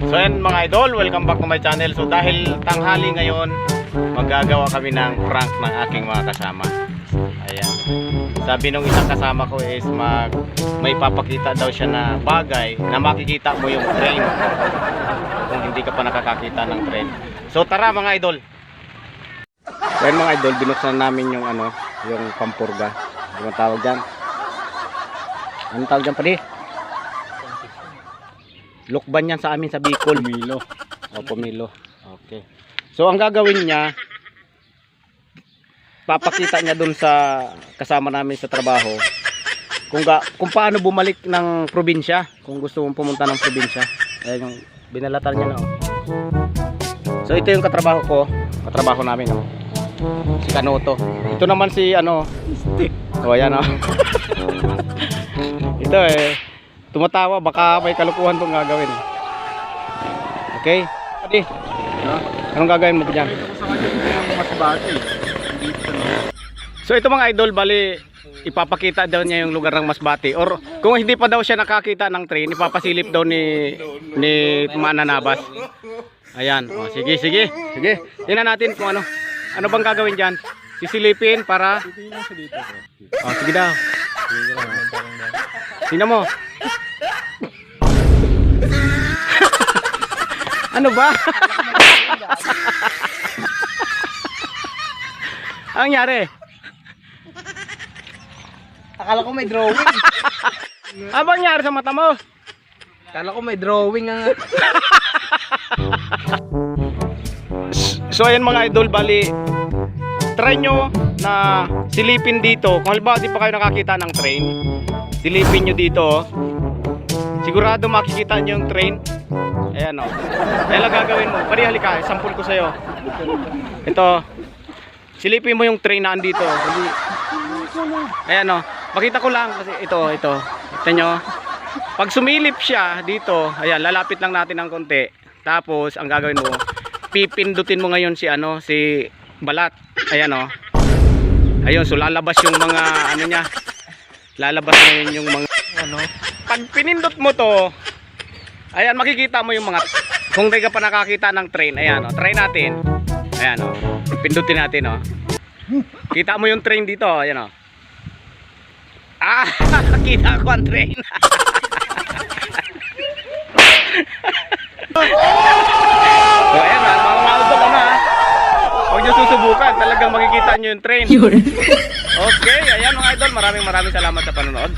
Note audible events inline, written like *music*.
So ayan mga idol, welcome back to my channel. So dahil tanghali ngayon, magagawa kami ng prank ng aking mga kasama. Ayan. Sabi nung isang kasama ko is mag may papakita daw siya na bagay na makikita mo yung train. Kung hindi ka pa nakakakita ng train. So tara mga idol. Ayan mga idol, binuksan namin yung ano, yung pampurga. Ano tawag dyan? Anong tawag dyan pa di? Lukban yan sa amin sa Bicol. Pumilo. O, pumilo. Okay. So, ang gagawin niya, papakita niya dun sa kasama namin sa trabaho kung, ga, kung paano bumalik ng probinsya. Kung gusto mong pumunta ng probinsya. Ayan yung binalatan niya na. oh. So, ito yung katrabaho ko. Katrabaho namin. Oh. Si Kanoto. Ito naman si ano. O, ayan oh. *laughs* ito eh tumatawa baka may kalukuhan tong gagawin. Okay? Adi no? anong gagawin mo dyan? So ito mga idol bali ipapakita daw niya yung lugar ng Masbati or kung hindi pa daw siya nakakita ng train ipapasilip daw ni ni Mananabas ayan. O, sige sige. Sige. Tingnan natin kung ano. Ano bang gagawin dyan? Sisilipin para oh, sige daw Tingnan mo. ano ba? Ang nangyari? Akala ko may drawing. Ano bang nangyari sa mata mo? Akala ko may drawing ang... So ayan mga idol, bali try nyo na silipin dito. Kung halimbawa di pa kayo nakakita ng train, silipin nyo dito. oh. Sigurado makikita nyo yung train. Ayan o. Oh. Ayan lang gagawin mo. Pari halika, sampul ko sa'yo. Ito. Silipin mo yung train na andito. Ayan o. Makita ko lang kasi ito, ito. Kita nyo. Pag sumilip siya dito, ayan, lalapit lang natin ng konti. Tapos, ang gagawin mo, pipindutin mo ngayon si ano, si balat. Ayan o. Ayun, so lalabas yung mga ano niya. Lalabas ngayon yung mga Ano? pag pinindot mo to, ayan, makikita mo yung mga, kung di ka pa nakakita ng train, ayan, o, try natin. Ayan, o, pindutin natin, o. Kita mo yung train dito, ayan, o. Ah, *laughs* kita ko ang train. *laughs* so, ayan, ha, mga mga udol, ano, ha. Huwag nyo susubukan, nyo yung train. Okay, ayan mga idol, maraming maraming salamat sa panonood.